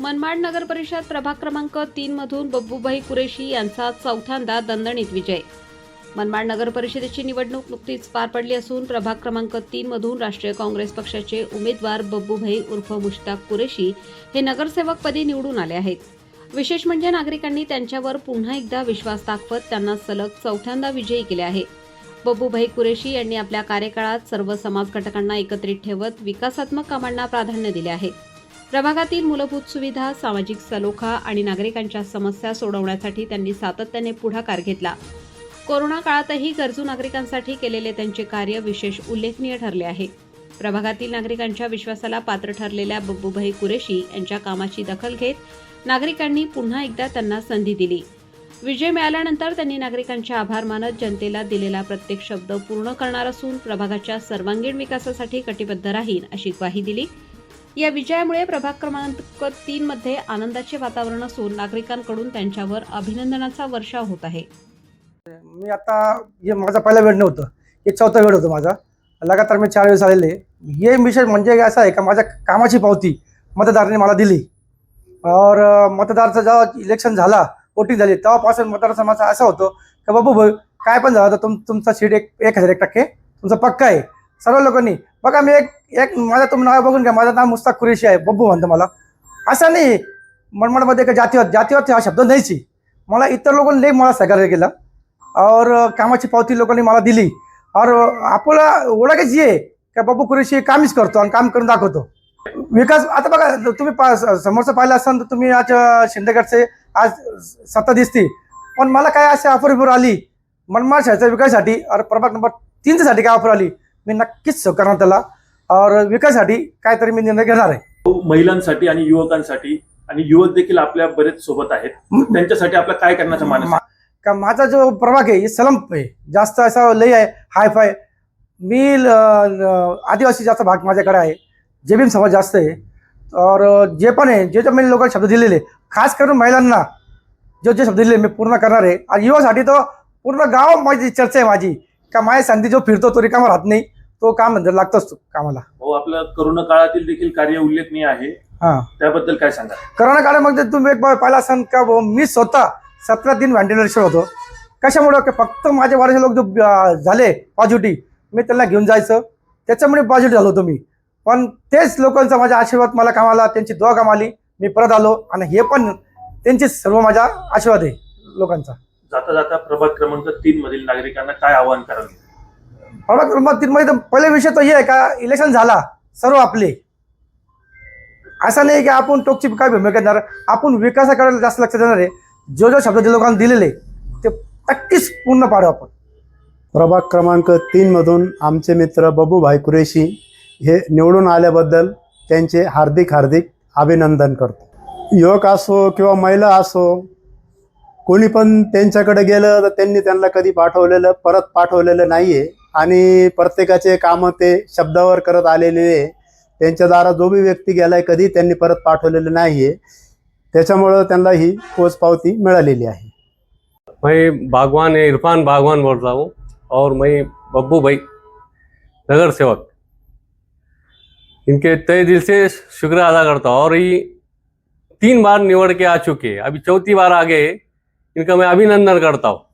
मनमाड नगर परिषद प्रभाग क्रमांक तीन मधून बब्बूभाई कुरेशी यांचा चौथ्यांदा दणदणीत विजय. मनमाड नगर परिषदेची निवडणूक नुकतीच पार पडली असून प्रभाग क्रमांक तीन मधून राष्ट्रीय काँग्रेस पक्षाचे उमेदवार बब्बूभाई उर्फ मुश्ताक कुरेशी हे नगरसेवकपदी निवडून आले आहेत. विशेष म्हणजे नागरिकांनी त्यांच्यावर पुन्हा एकदा विश्वास दाखवत त्यांना सलग चौथ्यांदा विजयी केले आहे. बब्बूभाई कुरेशी यांनी आपल्या कार्यकाळात सर्व समाज घटकांना एकत्रित ठेवत विकासात्मक कामांना प्राधान्य दिले आहे. प्रभागातील मूलभूत सुविधा सामाजिक सलोखा आणि नागरिकांच्या समस्या सोडवण्यासाठी त्यांनी सातत्याने पुढाकार घेतला. कोरोना काळातही गरजू नागरिकांसाठी केलेले त्यांचे कार्य विशेष उल्लेखनीय ठरले आहे. प्रभागातील नागरिकांच्या विश्वासाला पात्र ठरलेल्या बब्बूभाई कुरेशी यांच्या कामाची दखल घेत नागरिकांनी पुन्हा एकदा त्यांना संधी दिली. विजय मिळाल्यानंतर त्यांनी नागरिकांचे आभार मानत जनतेला दिलेला प्रत्येक शब्द पूर्ण करणार असून प्रभागाच्या सर्वांगीण विकासासाठी कटिबद्ध राहील अशी ग्वाही दिली. या विजयामुळे प्रभाग क्रमांक तीन मध्ये आनंदाचे वातावरण असून नागरिकांकडून त्यांच्यावर अभिनंदनाचा वर्षाव होत आहे. मी आता हे माझा पहिला वेळ नव्हतं. हे चौथा वेळ होतं माझा. लगातार मी चार वेळेस आलेले. हे मिशन म्हणजे असं आहे का माझ्या कामाची पावती मतदाराने मला दिली. और मतदारचं जेव्हा इलेक्शन झाला वोटिंग झाली तेव्हापासून मतदार समाज असा होतो का बाबू भाऊ काय पण झालं तर तुम तुमचा सीट एक एक हजार एक टक्के तुमचा पक्का आहे. सर्व लोकांनी. बघा मी एक एक माझं तुम्ही नाव बघून घ्या. माझं नाव मुस्ताक कुरेशी आहे. बब्बू म्हणतो मला. असं नाही. मनमाडमध्ये का जातीवाद जातीवाद हा शब्द नाहीच. मला इतर लोकांनी लई मला सहकार्य केलं. और कामाची पावती लोकांनी मला दिली. और आपला ओळखच आहे का बाबू कुरेशी कामच करतो आणि काम करून दाखवतो. विकास आता बघा तुम्ही पा समोरचं पाहिलं असाल तर तुम्ही आज शिंदेगडचे आज सत्ता दिसते. पण मला काय अशी ऑफर बिफर आली? मनमाड शहराच्या विकासासाठी और प्रभाग नंबर तीनच्यासाठी काय ऑफर आली? मी नक्कीच करणार त्याला. और विकासासाठी काहीतरी मी निर्णय घेणार आहे. महिलांसाठी आणि युवकांसाठी आणि युवक देखील आपल्या बरेच सोबत आहेत. त्यांच्यासाठी आपलं काय करण्याचा मानस आहे? मा- का माझा जो प्रभाग आहे सलंप आहे. जास्त असा लय आहे हाय फाय मी ल- ल- आदिवासी जास्त भाग माझ्याकडे आहे. जेबीम समाज जास्त आहे. और जे पण आहे जे जे मी लोकांना शब्द दिलेले खास करून महिलांना जे जे शब्द दिले मी पूर्ण करणार आहे. आणि युवासाठी तो पूर्ण गाव माझी चर्चा आहे माझी. का माझ्या संधी जो फिरतो तो रिकामा राहत नाही. तो काम नंतर लागतोच तो कामाला. हो आपलं करोना काळातील देखील कार्य उल्लेखनीय आहे. हां. त्याबद्दल काय सांगा? करोना काळामध्ये तुम्ही एक पाहिला असाल का बुवा, मी स्वतः सतरा दिन व्हेंटिलेटर होतो. कशामुळं? की फक्त माझे वाढीचे लोक जो अं, झाले पॉझिटिव्ह मी त्यांना घेऊन जायचं. त्याच्यामुळे पॉझिटिव्ह झालो तुम्ही पण तेच लोकांचा माझा आशीर्वाद मला कामाला त्यांची दुवा कामाली. मी परत आलो आणि हे पण त्यांचे सर्व माझा आशीर्वाद आहे लोकांचा. जाता जाता प्रभाग क्रमांक तीन मधील नागरिकांना काय आवाहन कराल? प्रभाग क्रमांक तीन पहिले विषय तो हे आहे का इलेक्शन झाला सर्व आपले. असं नाही की आपण टोकची काय भूमिका देणार आपण विकासाकडे जास्त लक्ष देणार आहे. जो जो शब्द जे लोकांना दिलेले ते नक्कीच पूर्ण पाडू आपण. प्रभाग क्रमांक तीनमधून आमचे मित्र बबूभाई कुरेशी हे निवडून आल्याबद्दल त्यांचे हार्दिक हार्दिक अभिनंदन करतो. युवक असो किंवा महिला असो कोणी पण त्यांच्याकडे गेलं तर त्यांनी त्यांना कधी पाठवलेलं परत पाठवलेलं नाही आहे आणि प्रत्येकाचे कामं ते शब्दावर करत आलेले आहे. त्यांच्या दारात जो बी व्यक्ती गेलाय कधी त्यांनी परत पाठवलेलं नाही आहे त्याच्यामुळं त्यांना ही पोचपावती मिळालेली आहे. मैं बागवान इरफान बागवान बोल रहा हूँ और मैं बब्बू भाई नगर सेवक। इनके तय दिल से शुक्र अदा करता हूँ और ये तीन बार निवड़ के आ चुके हैं। अभी चौथी बार आ गए इनका मैं अभिनंदन करता हूँ।